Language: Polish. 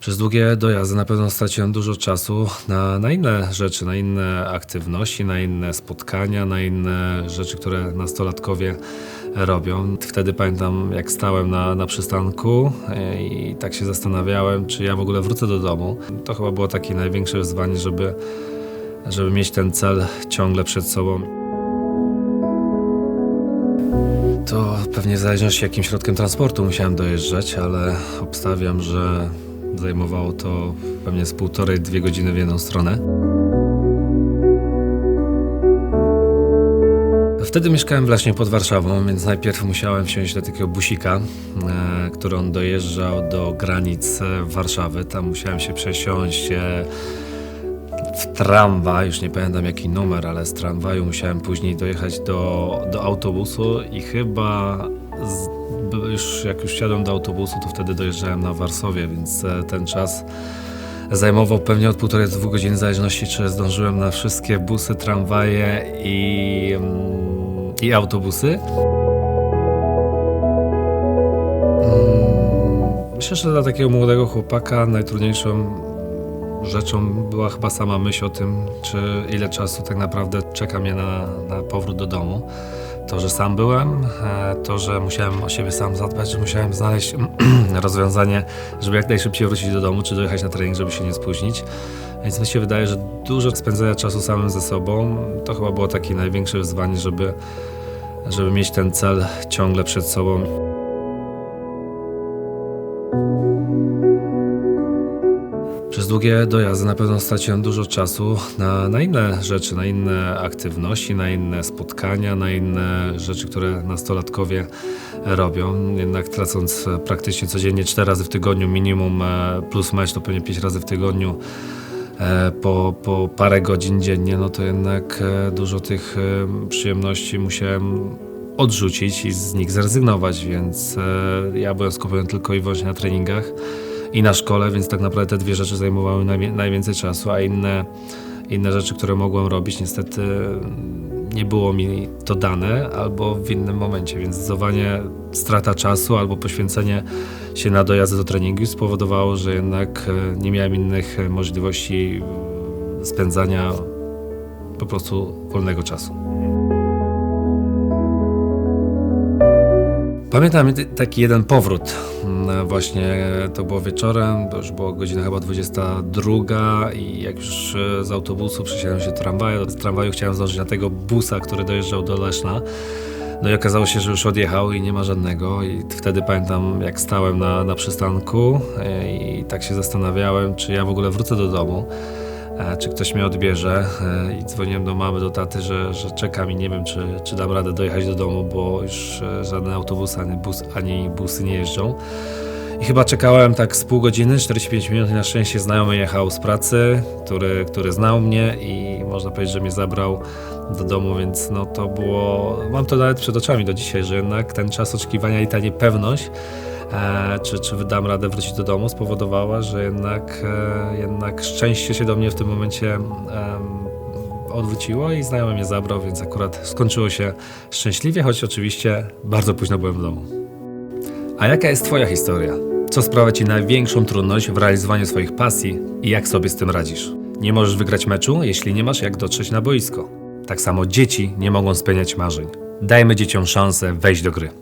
Przez długie dojazdy na pewno straciłem dużo czasu na, na inne rzeczy, na inne aktywności, na inne spotkania, na inne rzeczy, które nastolatkowie robią. Wtedy pamiętam, jak stałem na, na przystanku e, i tak się zastanawiałem, czy ja w ogóle wrócę do domu. To chyba było takie największe wyzwanie, żeby, żeby mieć ten cel ciągle przed sobą. To pewnie w zależności jakim środkiem transportu musiałem dojeżdżać, ale obstawiam, że zajmowało to pewnie z półtorej, dwie godziny w jedną stronę. Wtedy mieszkałem właśnie pod Warszawą, więc najpierw musiałem wsiąść do takiego busika, e, który on dojeżdżał do granic e, Warszawy. Tam musiałem się przesiąść e, w tramwaj, już nie pamiętam jaki numer, ale z tramwaju musiałem później dojechać do, do autobusu i chyba z, już jak już wsiadłem do autobusu, to wtedy dojeżdżałem na Warszawie, więc e, ten czas zajmował pewnie od półtorej do dwóch godzin, w zależności czy zdążyłem na wszystkie busy, tramwaje i, mm, i autobusy. Mm, Myślę, że dla takiego młodego chłopaka najtrudniejszą rzeczą była chyba sama myśl o tym, czy ile czasu tak naprawdę czeka mnie na, na powrót do domu. To, że sam byłem, e, to, że musiałem o siebie sam zadbać, że musiałem znaleźć rozwiązanie, żeby jak najszybciej wrócić do domu, czy dojechać na trening, żeby się nie spóźnić. Więc mi się wydaje, że dużo spędzenia czasu samym ze sobą to chyba było takie największe wyzwanie, żeby, żeby mieć ten cel ciągle przed sobą. Długie dojazdy na pewno straciłem dużo czasu na, na inne rzeczy, na inne aktywności, na inne spotkania, na inne rzeczy, które nastolatkowie robią. Jednak tracąc e, praktycznie codziennie 4 razy w tygodniu minimum, e, plus mecz to pewnie 5 razy w tygodniu, e, po, po parę godzin dziennie, no to jednak dużo tych przyjemności musiałem odrzucić i z nich zrezygnować, więc ja byłem skupiony tylko i wyłącznie na treningach i na szkole, więc tak naprawdę te dwie rzeczy zajmowały najwięcej czasu, a inne, inne rzeczy, które mogłem robić, niestety nie było mi to dane albo w innym momencie, więc zdecydowanie strata czasu albo poświęcenie się na dojazdy do treningu spowodowało, że jednak e, nie miałem innych e, możliwości e, spędzania po prostu wolnego czasu. Pamiętam taki jeden powrót. Mm, Właśnie to było wieczorem, to już było godzina chyba 22 i jak już e, z autobusu przesiadłem się do tramwaju, z tramwaju chciałem zdążyć na tego busa, który dojeżdżał do Leszna. No i okazało się, że już odjechał i nie ma żadnego. I wtedy pamiętam, jak stałem na, na przystanku e, i tak się zastanawiałem, czy ja w ogóle wrócę do domu, czy ktoś mnie odbierze. E, I dzwoniłem do mamy, do taty, że, że czekam i nie wiem, czy, czy dam radę dojechać do domu, bo już e, żadne autobusy ani, bus, ani busy nie jeżdżą. I chyba czekałem tak z pół godziny, 45 minut i na szczęście znajomy jechał z pracy, który, który znał mnie i można powiedzieć, że mnie zabrał do domu, więc no to było, mam to nawet przed oczami do dzisiaj, że jednak ten czas oczekiwania i ta niepewność, czy, czy wydam radę wrócić do domu, spowodowała, że jednak, e, jednak szczęście się do mnie w tym momencie odwróciło i znajomy mnie zabrał, więc akurat skończyło się szczęśliwie, choć oczywiście bardzo późno byłem w domu. A jaka jest Twoja historia? Co sprawia Ci największą trudność w realizowaniu swoich pasji i jak sobie z tym radzisz? Nie możesz wygrać meczu, jeśli nie masz jak dotrzeć na boisko. Tak samo dzieci nie mogą spełniać marzeń. Dajmy dzieciom szansę wejść do gry.